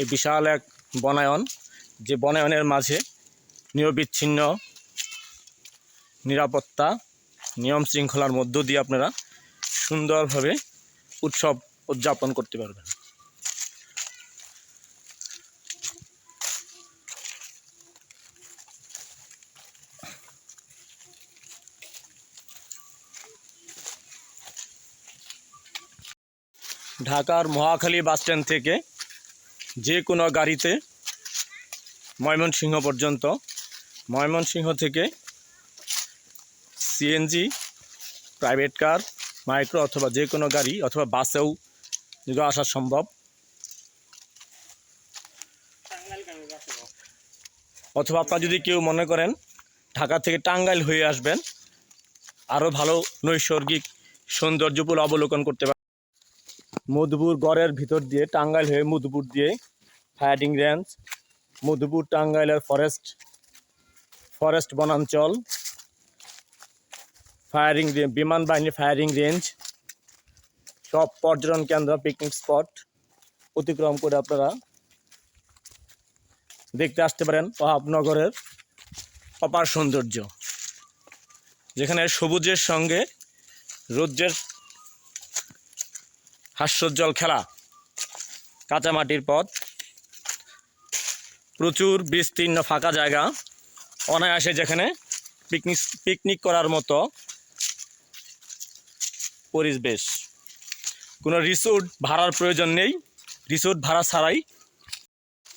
এই বিশাল এক বনায়ন, যে বনায়নের মাঝে নিরবিচ্ছিন্ন, নিরাপত্তা, নিয়ম শৃঙ্খলার মধ্য দিয়ে আপনারা সুন্দরভাবে উৎসব উদযাপন করতে পারবেন। ঢাকার মহাখালী বাসস্ট্যান্ড থেকে যে কোনো গাড়িতে ময়মনসিংহ পর্যন্ত। ময়মনসিংহ থেকে সিএনজি, প্রাইভেট কার, মাইক্রো অথবা যে কোনো গাড়ি অথবা বাসেও আসা সম্ভব। অথবা আপনারা যদি কেউ মনে করেন ঢাকা থেকে টাঙ্গাইল হয়ে আসবেন আরও ভালো নৈসর্গিক সৌন্দর্যপুর অবলোকন করতে পারেন মধুপুর গড়ের ভিতর দিয়ে টাঙ্গাইল হয়ে মধুপুর দিয়ে ফায়ারিং রেঞ্জ মধুপুর টাঙ্গাইলের ফরেস্ট ফরেস্ট বনাঞ্চল ফায়ারিং বিমান বাহিনী ফায়ারিং রেঞ্জ সব পর্যটন কেন্দ্র পিকনিক স্পট অতিক্রম করে আপনারা দেখতে আসতে পারেন ওহাবনগরের অপার সৌন্দর্য, যেখানে সবুজের সঙ্গে রৌদ্রের হাস্যোজ্জ্বল খেলা। কাঁচামাটির পথ। প্রচুর বিস্তীর্ণ ফাঁকা জায়গা। অনায়াসে যেখানে পিকনিক পিকনিক করার মতো পরিবেশ। কোনো রিসোর্ট ভাড়ার প্রয়োজন নেই। রিসোর্ট ভাড়া ছাড়াই,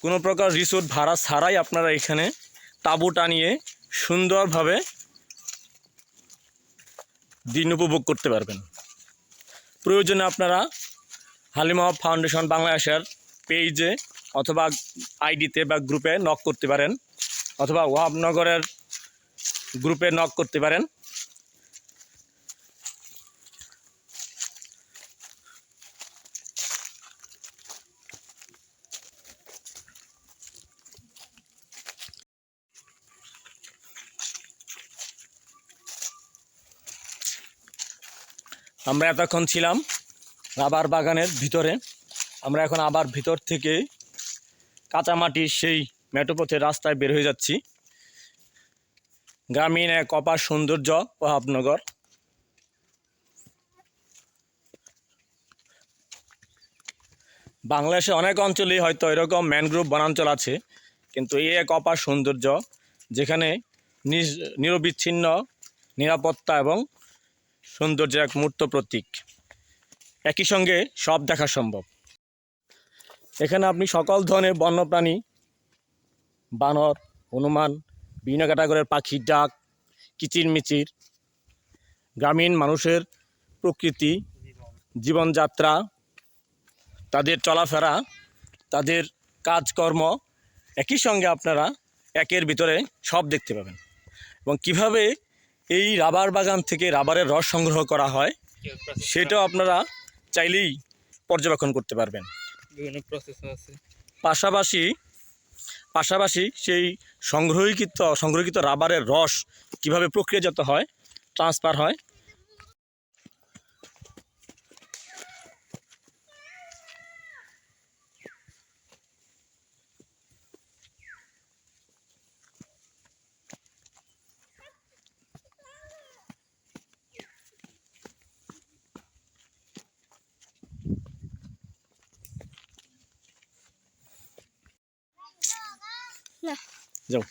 কোনো প্রকার রিসোর্ট ভাড়া ছাড়াই আপনারা এখানে তাঁবু টানিয়ে সুন্দরভাবে দিন উপভোগ করতে পারবেন। প্রয়োজনে আপনারা হালিমা ফাউন্ডেশন বাংলাদেশের পেজে অথবা আইডিতে বা গ্রুপে নক করতে পারেন, অথবা ওয়াবনগরের গ্রুপে নক করতে পারেন। আমরা এতক্ষণ ছিলাম রাবার বাগানের ভিতরে। আমরা এখন আবার ভিতর থেকে কাঁচামাটির সেই মেটোপথের রাস্তায় বের হয়ে যাচ্ছি। গ্রামীণ এক অপার সৌন্দর্য ওহাবনগর বাংলাদেশে অনেক অঞ্চলেই হয়তো এরকম ম্যানগ্রোভ বনাঞ্চল আছে, কিন্তু এই এক অপার সৌন্দর্য, যেখানে নিরবিচ্ছিন্ন নিরাপত্তা এবং সৌন্দর্যের এক মূর্ত প্রতীক। একই সঙ্গে সব দেখা সম্ভব। এখানে আপনি সকল ধরনের বন্যপ্রাণী, বানর, হনুমান, বিভিন্ন ক্যাটাগরির পাখির ডাক, কিচিরমিচির, গ্রামীণ মানুষের প্রকৃতি, জীবনযাত্রা, তাদের চলাফেরা, তাদের কাজকর্ম, একই সঙ্গে আপনারা একের ভিতরে সব দেখতে পাবেন। এবং কীভাবে এই রাবার বাগান থেকে রাবারের রস সংগ্রহ করা হয়, সেটাও আপনারা চাইলেই পর্যবেক্ষণ করতে পারবেন। বিভিন্ন প্রসেস আছে। পাশাপাশি পাশাপাশি সেই সংগ্রহীকৃত সংগ্রহীকৃত রাবারের রস কীভাবে প্রক্রিয়াজাত হয় ট্রান্সফার হয় जाओ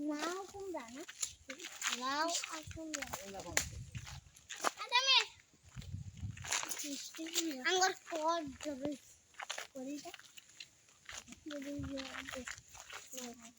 नाव कौन जाना नाव कौन जाना अरे যদি যাবে